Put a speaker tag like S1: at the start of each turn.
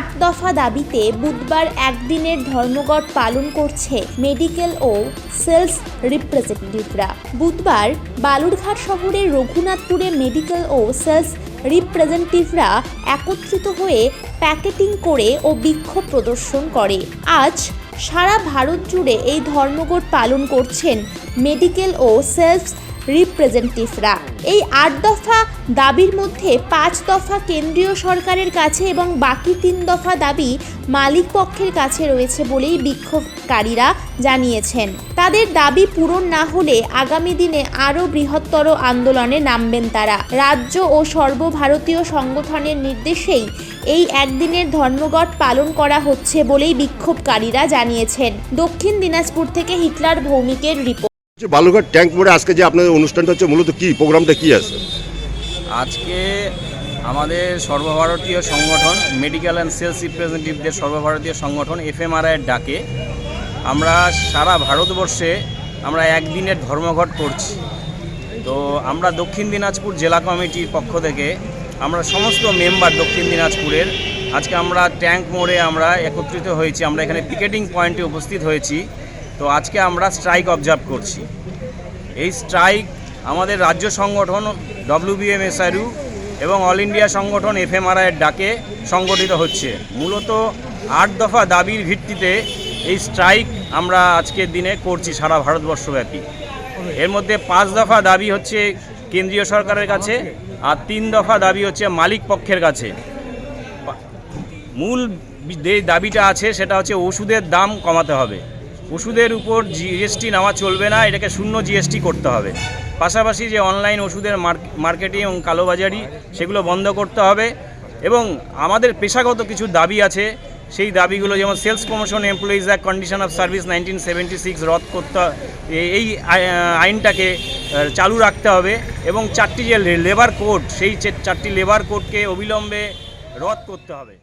S1: আট দফা দাবিতে বুধবার একদিনের ধর্মঘট পালন করছে মেডিকেল ও সেলস রিপ্রেজেন্টেটিভরা। বুধবার বালুরঘাট শহরের রঘুনাথপুরে মেডিকেল ও সেলস রিপ্রেজেন্টেটিভরা একত্রিত হয়ে প্যাকেটিং করে ও বিক্ষোভ প্রদর্শন করে। আজ সারা ভারত জুড়ে এই ধর্মঘট পালন করছেন মেডিকেল ও সেলস রিপ্রেজেন্টেটিভরা এই আট দফা দাবির মধ্যে পাঁচ দফা কেন্দ্রীয় সরকারের কাছে এবং বাকি তিন দফা দাবি মালিক পক্ষের কাছে রয়েছে বলেই বিক্ষোভকারীরা জানিয়েছেন। তাদের দাবি পূরণ না হলে আগামী দিনে আরও বৃহত্তর আন্দোলনে নামবেন তারা। রাজ্য ও সর্বভারতীয় সংগঠনের নির্দেশেই এই একদিনের ধর্মঘট পালন করা হচ্ছে বলেই বিক্ষোভকারীরা জানিয়েছেন। দক্ষিণ দিনাজপুর থেকে হিটলার ভৌমিকের রিপোর্ট।
S2: যে বালুরঘাট ট্যাঙ্ক মোড়ে আজকে যে আপনাদের অনুষ্ঠানটা হচ্ছে, মূলত কি? প্রোগ্রামটা কি আছে?
S3: আজকে আমাদের সর্বভারতীয় সংগঠন মেডিকেল অ্যান্ড সেলস রিপ্রেজেন্টেটিভদের সর্বভারতীয় সংগঠন এফএমআরআইয়ের ডাকে, আমরা সারা ভারতবর্ষে আমরা একদিনের ধর্মঘট করছি। তো আমরা দক্ষিণ দিনাজপুর জেলা কমিটির পক্ষ থেকে আমরা সমস্ত মেম্বার দক্ষিণ দিনাজপুরের, আজকে আমরা ট্যাঙ্ক মোড়ে আমরা একত্রিত হয়েছি, আমরা এখানে পিকেটিং পয়েন্টে উপস্থিত হয়েছি। তো আজকে আমরা স্ট্রাইক অবজার্ভ করছি। এই স্ট্রাইক আমাদের রাজ্য সংগঠন ডব্লিউবিএমএসআরইউ এবং অল ইন্ডিয়া সংগঠন এফএমআরআইয়ের ডাকে সংগঠিত হচ্ছে। মূলত আট দফা দাবির ভিত্তিতে এই স্ট্রাইক আমরা আজকের দিনে করছি সারা ভারতবর্ষব্যাপী। এর মধ্যে পাঁচ দফা দাবি হচ্ছে কেন্দ্রীয় সরকারের কাছে আর তিন দফা দাবি হচ্ছে মালিক পক্ষের কাছে। মূল যে দাবিটা আছে সেটা হচ্ছে ওষুধের দাম কমাতে হবে। ওষুধের উপর জিএসটি নেওয়া চলবে না, এটাকে শূন্য জিএসটি করতে হবে। পাশাপাশি যে অনলাইন ওষুধের মার্কেটিং এবং কালোবাজারি, সেগুলো বন্ধ করতে হবে এবং আমাদের পেশাগত কিছু দাবি আছে। সেই দাবিগুলো যেমন sales promotion, employees act, condition of service nineteen seventy six রদ করতে এই আই- আইনটাকে চালু রাখতে হবে এবং চারটি যে লেবার কোড, সেই চারটি লেবার কোডকে অবিলম্বে রদ করতে হবে।